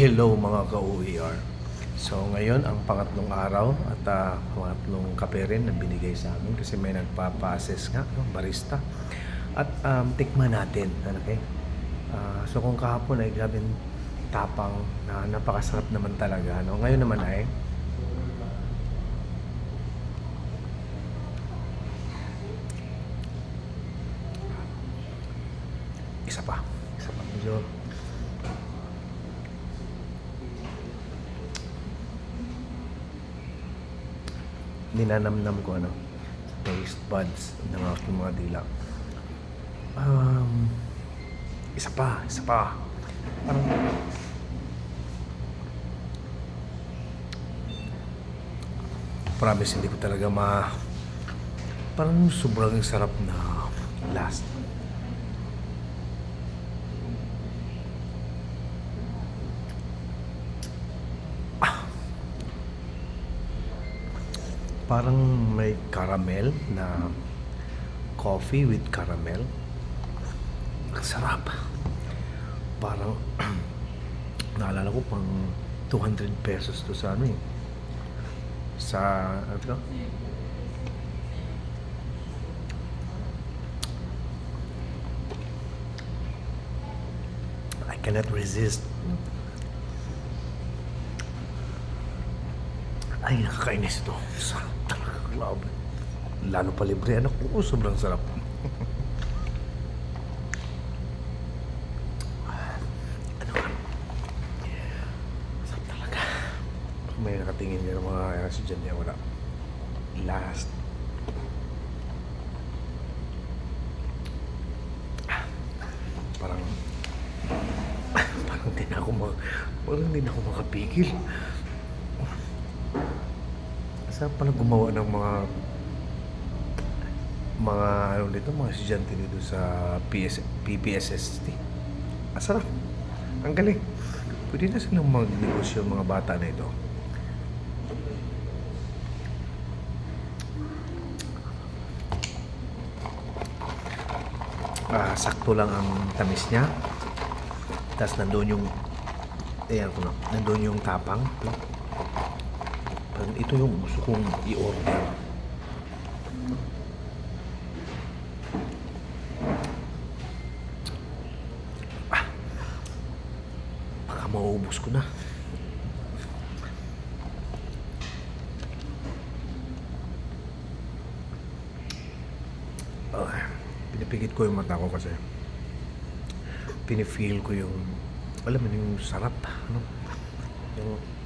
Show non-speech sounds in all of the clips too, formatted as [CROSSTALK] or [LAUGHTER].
Hello mga ka-OER. So ngayon ang pangatlong araw at ah, pangatlong kape rin na binigay sa amin kasi may nagpapa-assess nga, no, barista. At um, tikman natin, okay? Ah, so kung kahapon ay grabe tapang na napakasarap naman talaga, no? Ngayon naman ay isa pa. Isa pa. Medyo ninanamnam ko ano taste buds ng aking mga dila. Um, isa pa isa pa. Parang promise hindi ko talaga ma parang sobrang sarap na last parang may caramel na coffee with caramel. Ang sarap. Parang [CLEARS THROAT] naalala ko pang 200 pesos to sa ano eh. Sa ano to? I cannot resist. Ay, nakakainis ito. Sarap. Grabe. Lalo pa libre. Anak ko, sobrang sarap. ano ka? Sarap talaga. May nakatingin din ng mga estudyante niya. Wala. Last. Parang [LAUGHS] parang din ako ma parang din ako makapigil. Sarap pala gumawa ng mga mga ano dito, mga estudyante dito sa PS, PPSST. Asarap. Ang galing. Pwede na silang magnegosyo mga bata na ito. Ah, sakto lang ang tamis niya. Tapos nandoon yung ayan ko na, nandoon yung tapang. No? Parang ito yung gusto kong i-order. Ah, baka maubos ko na. Ah, pinipigit ko yung mata ko kasi pinifeel ko yung alam mo yung sarap ano yung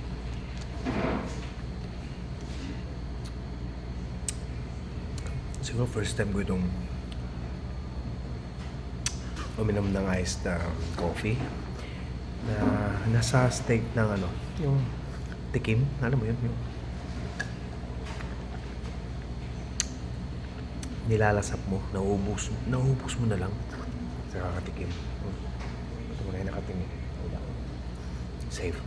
siguro first time ko itong uminom ng iced na coffee na nasa state ng ano yung tikim. Alam mo yun yung nilalasap mo nauubos nauubos mo na lang sa kakatikim ito mo na yung nakatingin. Safe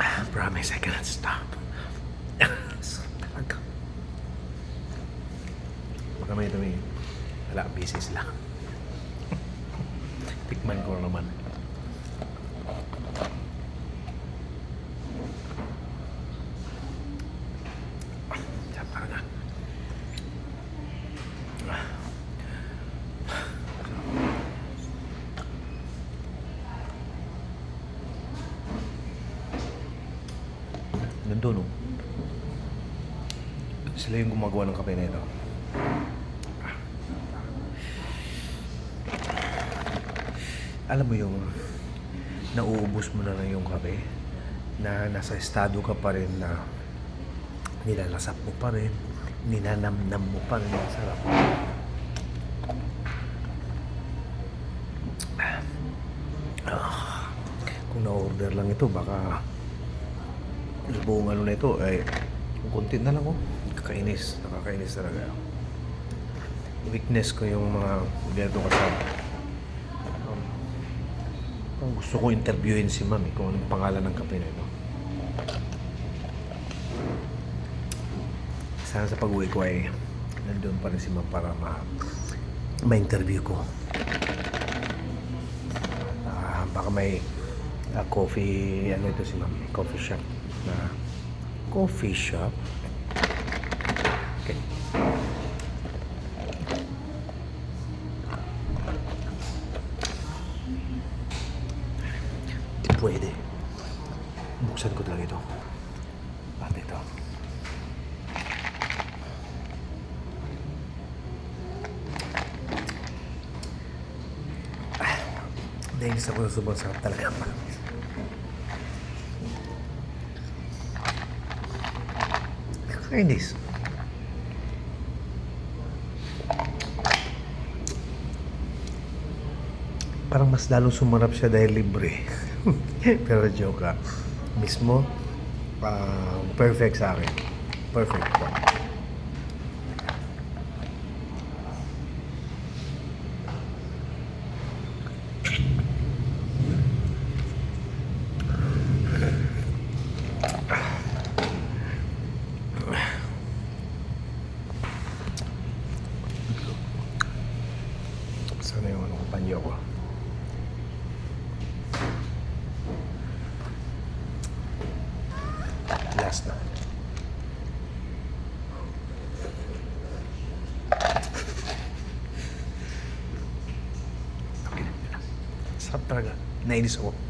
Ah, promise I cannot stop. Sarap talaga. Baka may dumi. Wala, busy sila. Tikman ko naman. Ah, Sarap talaga. Ah. Nandun, oh. Sila yung gumagawa ng kape na ito. Alam mo yung nauubos mo na lang yung kape na nasa estado ka pa rin na nilalasap mo pa rin, ninanamnam mo pa rin ang sarap. Ah, kung na-order lang ito, baka yung buong ano na ito, ay konti na lang oh. Kakainis. Nakakainis talaga. Weakness ko yung mga ganito kasi. Um, ang gusto ko interviewin si ma'am eh, kung anong pangalan ng kape na ito. Sana sa pag-uwi ko ay nandun pa rin si ma'am para ma ma-interview ko. Ah, baka may ah, coffee, ano ito si ma'am, coffee shop na coffee shop. Okay. Di pwede. Buksan ko talaga ito. At ito. Ah, Dahil sa ko sobrang sarap talaga. Kainis. Parang mas lalong sumarap siya dahil libre. [LAUGHS] Pero joke ah. Mismo, ah, perfect sa akin. Perfect po. Sana yung ano, panyo ko. Last na. Okay na. Sarap talaga. Nainis ako.